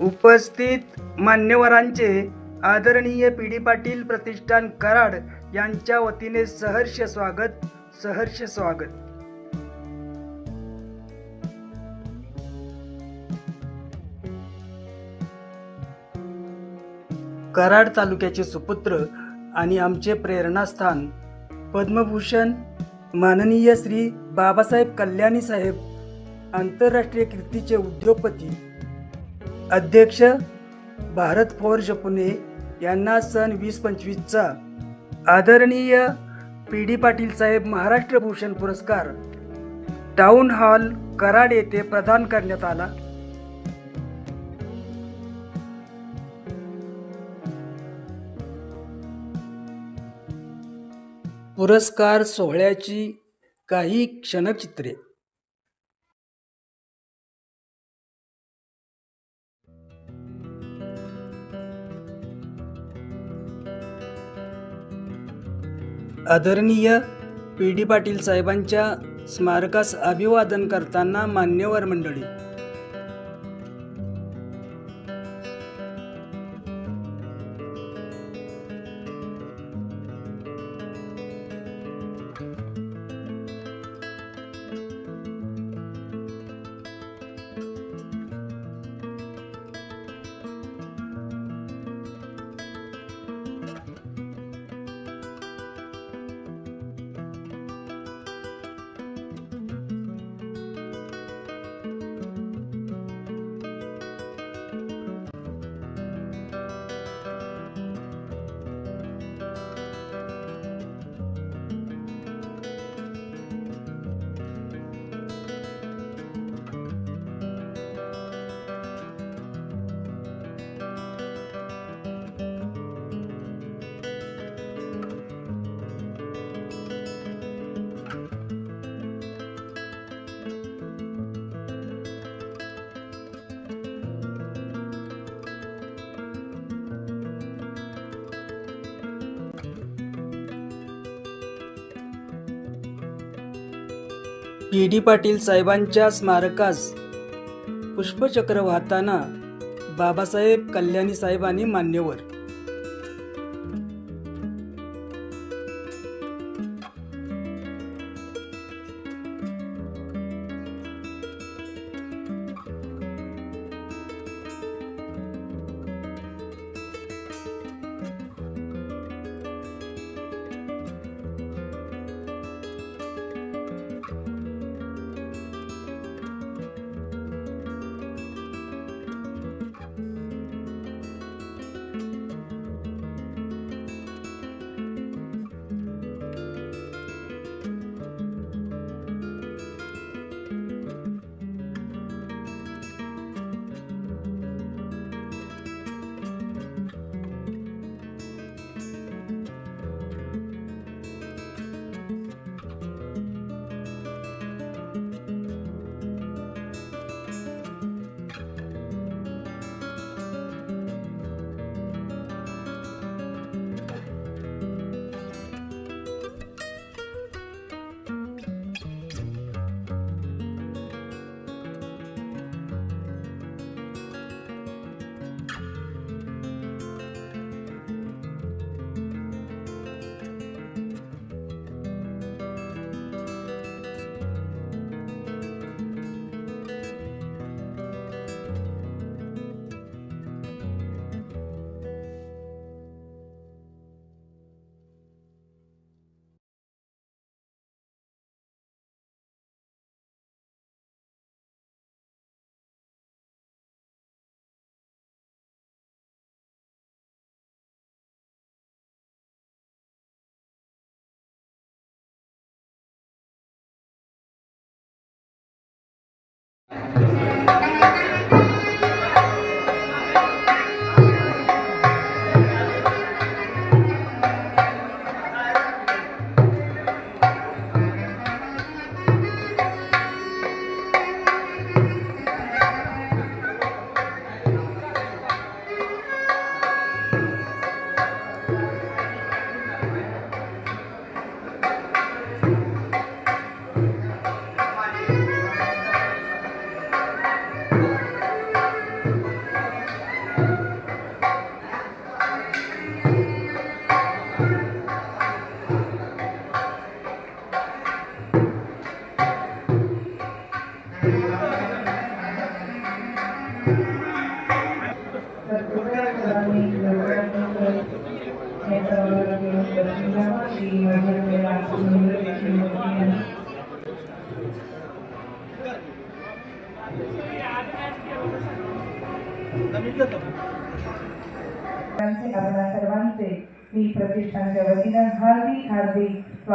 उपस्थित मान्यवरांचे आदरणीय पी डी पाटील प्रतिष्ठान कराड यांच्या वतीने सहर्ष स्वागत सहर्ष स्वागत. कराड तालुक्याचे सुपुत्र आणि आमचे प्रेरणास्थान पद्मभूषण माननीय श्री बाबासाहेब कल्याणी साहेब आंतरराष्ट्रीय कीर्तीचे उद्योगपती अध्यक्ष भारत फोर्ज पुणे यांना सन वीस पंचवीसचा आदरणीय पी डी पाटील साहेब महाराष्ट्र भूषण पुरस्कार टाऊन हॉल कराड येथे प्रदान करण्यात आला. पुरस्कार सोहळ्याची काही क्षणचित्रे. आदरणीय पी डी पाटील साहेबांच्या स्मारकास अभिवादन करताना मान्यवर मंडळी पी डी पाटील साहेबांच्या स्मारकास पुष्पचक्र वाहताना बाबासाहेब कल्याणी साहेबांनी मान्यवर.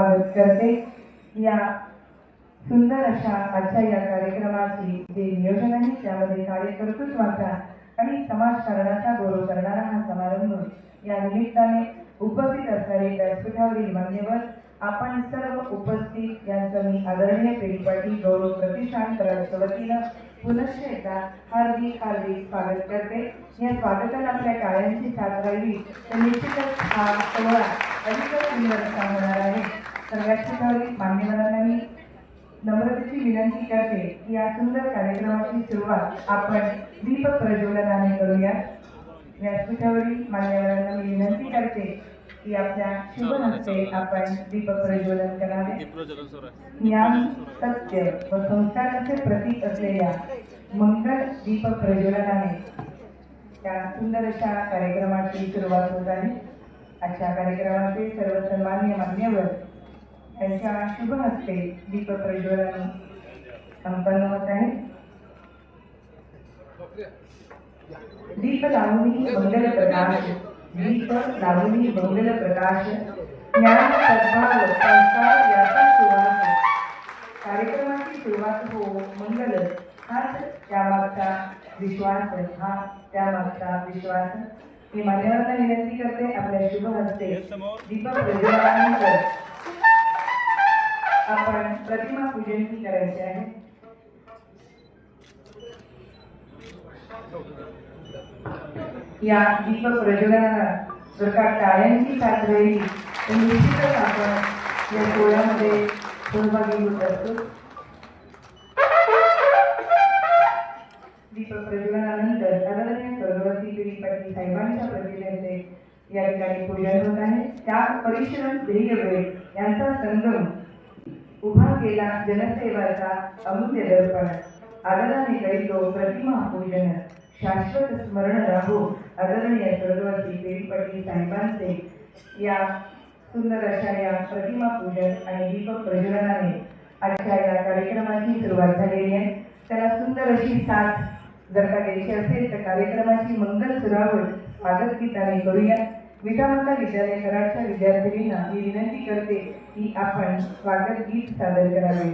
स्वागत करते. या सुंदर अशा आजच्या या कार्यक्रमाची जे नियोजन आहे त्यामध्ये कार्यकर्तृत्वाचा आणि समाजकारणाचा गौरव करणारा हा समारंभ या निमित्ताने उपस्थित असणारे व्यासपीठावरील मान्यवर आपण सर्व उपस्थित यांचं मी आदरणीय पेढीपाटी गौरव प्रतिष्ठान कराडच्या वतीनं पुनश्च एकदा हार्दिक हार्दिक स्वागत करते. या स्वागताला आपल्या टाळ्यांची साथ राहिली तर निश्चितच हा सोहळा अधिकच सुंदर होणार आहे. तर व्यासपीठावरील मान्यवरांना मी नम्रतेची विनंती करते की या सुंदर कार्यक्रमाची सुरुवात आपण दीप प्रज्वलनाने करूया. व्यासपीठावरील मान्यवरांना मी विनंती करते की आपल्या शुभ हस्ते आपण दीप प्रज्वलन करावे. ज्ञान सत्य व संस्काराचे प्रतीक असलेल्या मंगल दीप प्रज्वलनाने त्या सुंदर अशा कार्यक्रमाची सुरुवात होत आहे. अशा कार्यक्रमाचे सर्व सन्मान्य मान्यवर शुभ हस्ते दीप प्रज्वलन संपन्न होत आहे दीप लावणी मंगल प्रकाश दीप लावणी मंगल प्रकाश ज्ञान सद्भाव संस्कार याचा सुवास कार्यक्रमाची सुरुवात हो मंगल हाच त्यामागचा विश्वास हा त्यामागचा विश्वास. मी मान्यवरांना विनंती करते आपल्या शुभ हस्ते दीपक आपण प्रतिमा पूजन ही करायचे आहे. या दीपक प्रज्वलनाला सरकार टाळ्यांची साथ राहिली तर निश्चितच आपण या सोहळ्यामध्ये सहभागी होत असतो. दीपक प्रज्वलनानंतर आदरणीय स्वर्गवती पिढी पाटील साहेबांच्या प्रतिमेचे या ठिकाणी पूजन होत आहे. त्या परिश्रम ध्येय यांचा संगम उभा केला जनसेवाचा अमूल्य दर्पण. आदराने करीतो प्रतिमा पूजन. शाश्वत स्मरण राहो. आदरणीय स्वर्गवासी पेढी साहेबांचे या सुंदर अशा या प्रतिमा पूजन आणि दीपक प्रज्वलनाने आजच्या या कार्यक्रमाची सुरुवात झालेली आहे. त्याला सुंदर अशी साथ जर का द्यायची असेल तर कार्यक्रमाची मंगल सुरावट स्वागत गीताने करूया. विठामाता विद्यालय कराडच्या विद्यार्थिनींना मी विनंती करते की आपण स्वागत गीत सादर करावे.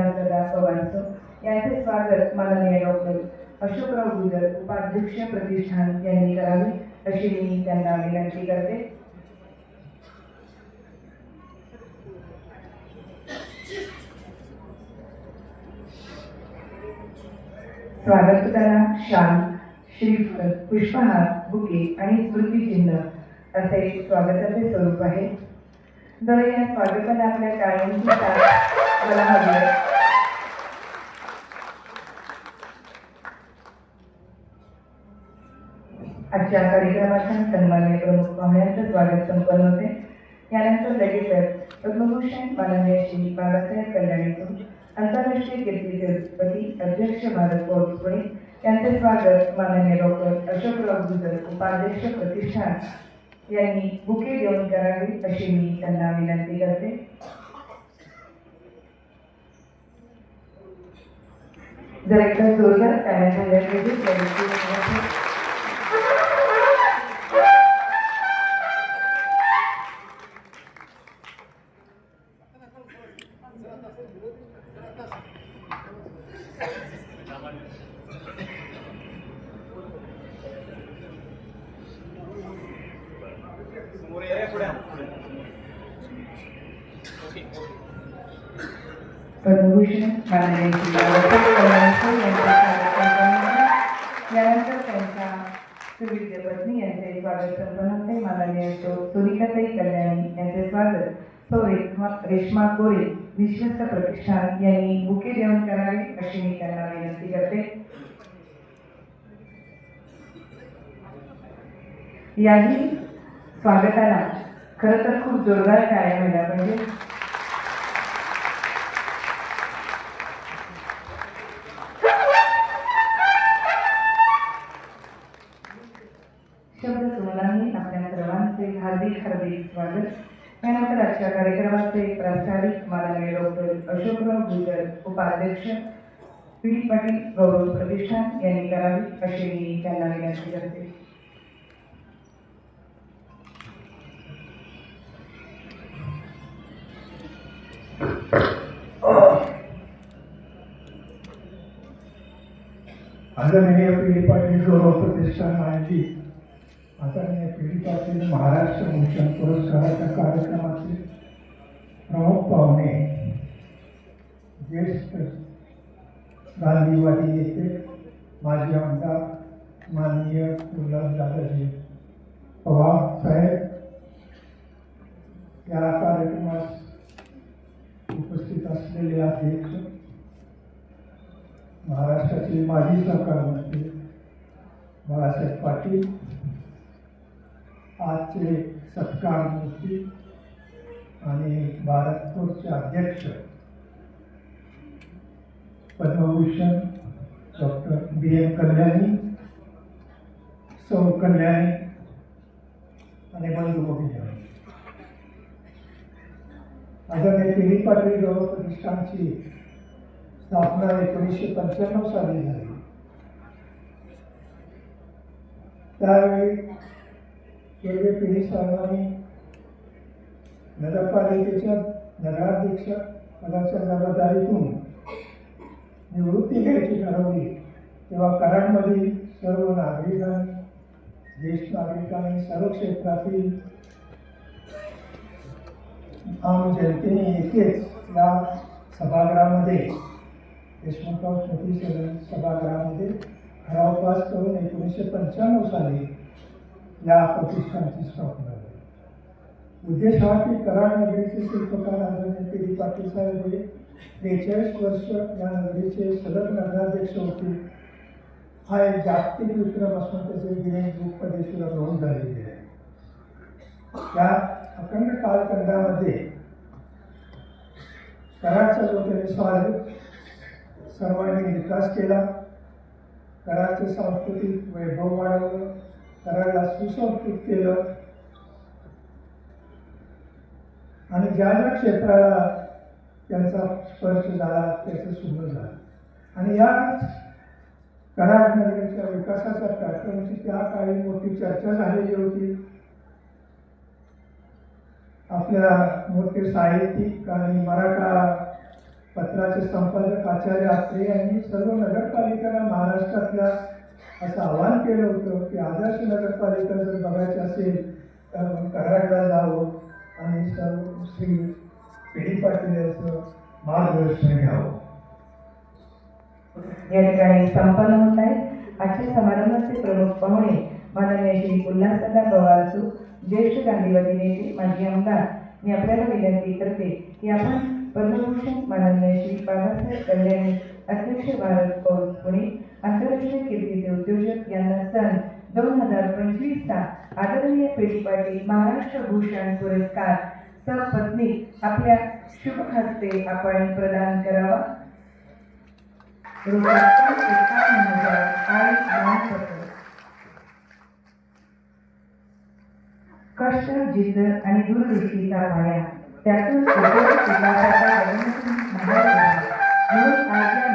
उल्हासदादा पवारसो यांचे स्वागत माननीय डॉक्टर अशोकराव गुजर उपाध्यक्ष प्रतिष्ठान यांनी करावे अशी मी त्यांना विनंती करते. स्वागत करा शाल श्रीफळ पुष्पहार बुके आणि स्मृतिचिन्ह असे स्वागताचे स्वरूप आहे. जर या स्वागताला आपल्या कायमची हवी आहे. आजच्या कार्यक्रमाच्या सन्मान्य प्रमुख पाहुण्यांचं स्वागत संपन्न होते यानंतर लगेचच पद्मभूषण माननीय श्री बाबासाहेब कल्याणी आंतरराष्ट्रीय कीर्तीचे उत्पत्ती अध्यक्ष भारत पौर पुणे यांचे स्वागत माननीय डॉक्टर अशोकराव गुजर उपाध्यक्ष प्रतिष्ठान यांनी बुके देऊन करावी अशी मी त्यांना विनंती करते जर एकदा जोरदार टाळ्या झाल्या पद्मभूषण माननीय यानंतर त्यांच्या सुविद्य पत्नी यांचे स्वागत संपन्न होते माननीय सौ कल्याणी यांचे स्वागत. सौ रेश्मा रेश्मा कोरे विश्वस्त प्रतिष्ठान यांनी बुके देऊन करावे अशी मी त्यांना विनंती करते. याही स्वागताला खरं तर खूप जोरदार टाळ्या मिळाल्या पाहिजे हार्दिक स्वागत त्यानंतर आजच्या कार्यक्रमाचे प्रास्ताविक माननीय डॉक्टर अशोकराव गुजर उपाध्यक्ष पी. डी पाटील गौरव प्रतिष्ठान यांनी करावी अशी मी त्यांना विनंती करते. आदरणीय पिढी पाटील गौरव प्रतिष्ठान माहिती आदरणीय पीडितातील महाराष्ट्र भूषण पुरस्काराच्या कार्यक्रमाचे प्रमुख पाहुणे ज्येष्ठ गांधीवादी येथे माजी आमदार माननीय उल्हास दादाजी पवार साहेब या कार्यक्रमास उपस्थित असलेले अध्यक्ष महाराष्ट्राचे माजी सरकार मंत्री बाळासाहेब पाटील आजचे सत्कार मूर्ती आणि भारतपूरचे अध्यक्ष Padmabhushan doctor B M Kalyani सौ कल्याणी आणि बंधू भगिनी. आदरणीय पिढी पाटील गौरव प्रतिष्ठानची स्थापना एकोणीसशे पंच्याण्णव साली झाली. त्यावेळी स्वर्गीय पिढी साहेबांनी नगरपालिकेच्या नगराध्यक्ष पदाच्या जबाबदारीतून निवृत्ती घ्यायची ठरवली. तेव्हा कराडमधील सर्व नागरिकांनी ज्येष्ठ नागरिकांनी सर्व क्षेत्रातील आम जनतेने एकेच या सभागृहामध्ये देशमुखराव स्मृती सभागृहामध्ये ठराव पास करून एकोणीसशे पंच्याण्णव साली या प्रतिष्ठानची स्थापना झाली. उद्देश हा की कराड नगरीचे शिल्पकार आदरणीय पी डी पाटील साहेब हे त्रेचाळीस वर्ष या नगरीचे सलग नगराध्यक्ष होते. हा एक जागतिक विक्रम असून त्याचे गिरेन बुकमध्ये सुद्धा नोंद झालेली आहे. या अखंड कालखंडामध्ये कराडचा जो त्यांनी स्वार सर्वांनी विकास केला कराडचे सांस्कृतिक वैभव वाढवलं कराडला सुसंस्कृत केलं. आणि ज्या ज्या क्षेत्राला त्यांचा स्पर्श झाला त्याचं सुंदर झालं. आणि या कराड नगरीच्या विकासाच्या कार्यक्रमाची त्या काळी मोठी चर्चा झालेली होती. आपल्या मोठे साहित्यिक आणि मराठा पत्राचे संपादक आचार्य आत्रे यांनी सर्व नगरपालिकांना महाराष्ट्रातल्या असं आवाहन केलं होतं की आदर्श नगरपालिका जर बघायचं असेल तर कराडला जावं आणि सर्व श्री पी पाटील यांचं मार्गदर्शन घ्यावं. या ठिकाणी संपन्न होत आहे. आजच्या समारंभाचे प्रमुख पाहुणे माननीय श्री उल्हासदादा पवारसू ज्येष्ठ गांधीवादी नेते माजी आमदार. मी आपल्याला विनंती करते की आपण पद्मभूषण माननीय श्री बाबासाहेब कल्याणी अध्यक्ष भारत कौल पुणे आंतरराष्ट्रीय कीर्तीचे उद्योजक यांना सन दोन हजार पंचवीसचा आदरणीय पेढी पाटील महाराष्ट्र भूषण पुरस्कार. सपत्नी आपल्या शुभ हस्ते आपण प्रदान करावा. कष्ट जिद्द आणि दूरदृष्टीचा पाया. त्यातून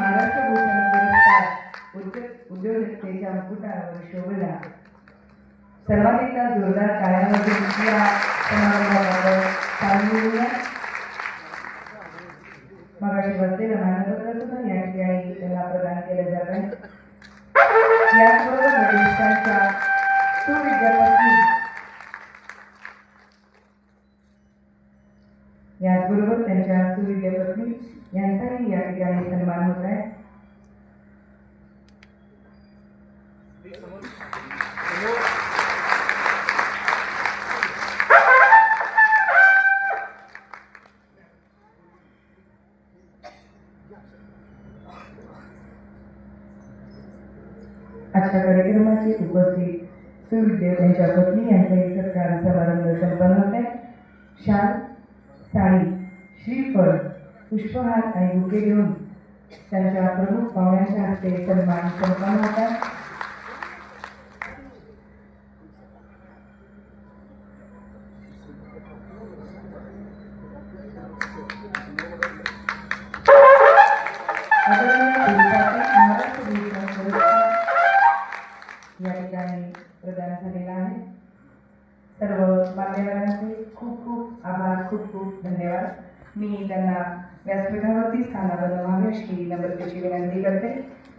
महाराष्ट्र भूषण पुरस्कार. उद्योग उद्योजकतेच्या मुकुटावर शोभला. सर्वाधिकदा जोरदार टाळ्यांमध्ये या समारंभाबाबत चालू मगाशी बसलेलं मानपत्र सुद्धा या ठिकाणी त्यांना प्रदान केलं जात आहे. याचबरोबर वरिष्ठांच्या सुविद्यापत्नी. याचबरोबर त्यांच्या सुविद्यापत्नी यांचाही या ठिकाणी सन्मान होत आहे. आजच्या कार्यक्रमाची उपस्थित सुविदेव यांच्या पत्नी यांचाही सत्कार समारंभ संपन्न होते. शाल साडी श्रीफळ पुष्पहार आणि बुके घेऊन त्यांच्या प्रमुख पाहुण्यांच्या हस्ते सन्मान संपन्न होतात.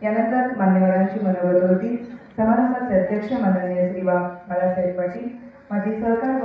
यानंतर मान्यवरांची मनोगत होती. समारंभाचे अध्यक्ष माननीय श्री बा बाळासाहेब पाटील माझे सहकार